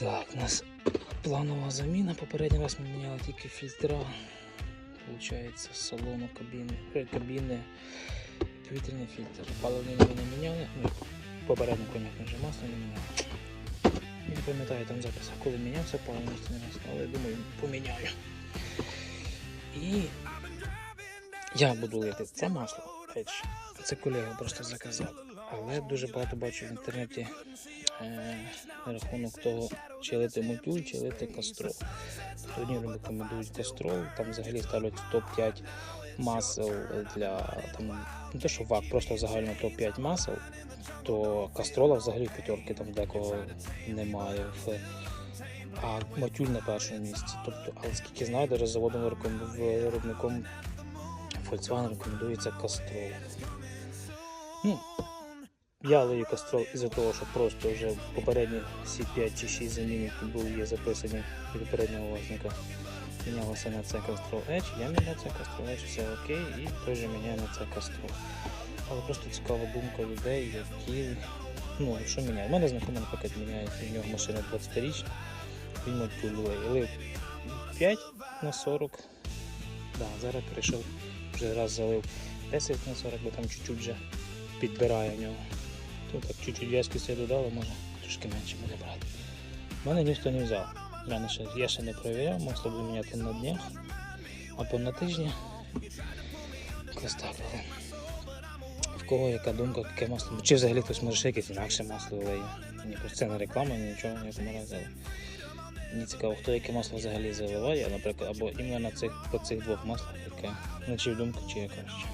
Так, у нас планова заміна. Попередній раз ми міняли тільки фільтра. Получається, салону кабіни, е, кабіни повітряний фільтр. Паливний ми не міняли. Ну, попередньо, понятно, вже масло не міняли. Я не пам'ятаю там записах, коли мінявся паливний масло, але думаю, поміняю. І я буду лити це масло. Це колега просто заказав. Але дуже багато бачу в інтернеті на рахунок того, чи лити мотюль, чи лити кастрол. Одні рекомендують кастрол, там взагалі ставлять топ-5 масел для там, не те, що вак, просто загально топ-5 масел, то кастрола взагалі в п'ятерки там декого немає. А матюль на першому місці. Тобто, але скільки знаю, даже заводом виробником Volkswagen рекомендується кастрол. Ну, я лию кастрол із-за того, що просто вже попередні всі 5 чи 6 замін, які були записані від попереднього власника, мінялося на це кастрол Edge, я міняв це кастрол Edge, все окей, і теж міняю на це кастрол. Але просто цікава думка людей, які, ну, що міняє. У мене знайомий пакет міняє, в нього машина 20-річна, він мотюлює. Лив 5 на 40. Да, зараз перейшов, вже раз залив 10 на 40, бо там чуть-чуть вже підбирає нього. Тут так чуть-чуть в'язкості додали, може трошки менше буде брати. У мене ніхто не взяв. Ще, я ще не перевіряв, масло буду міняти на днях або на тижні. Якось так. В кого яка думка, яке масло. Чи взагалі хтось може ще якесь інакше масло лиє. Ні, це не реклама, нічого ніякому разі. Мені цікаво, хто яке масло взагалі заливає, наприклад, або іменно на цих, по цих двох маслах, яке, на чию думку, чи яке краще.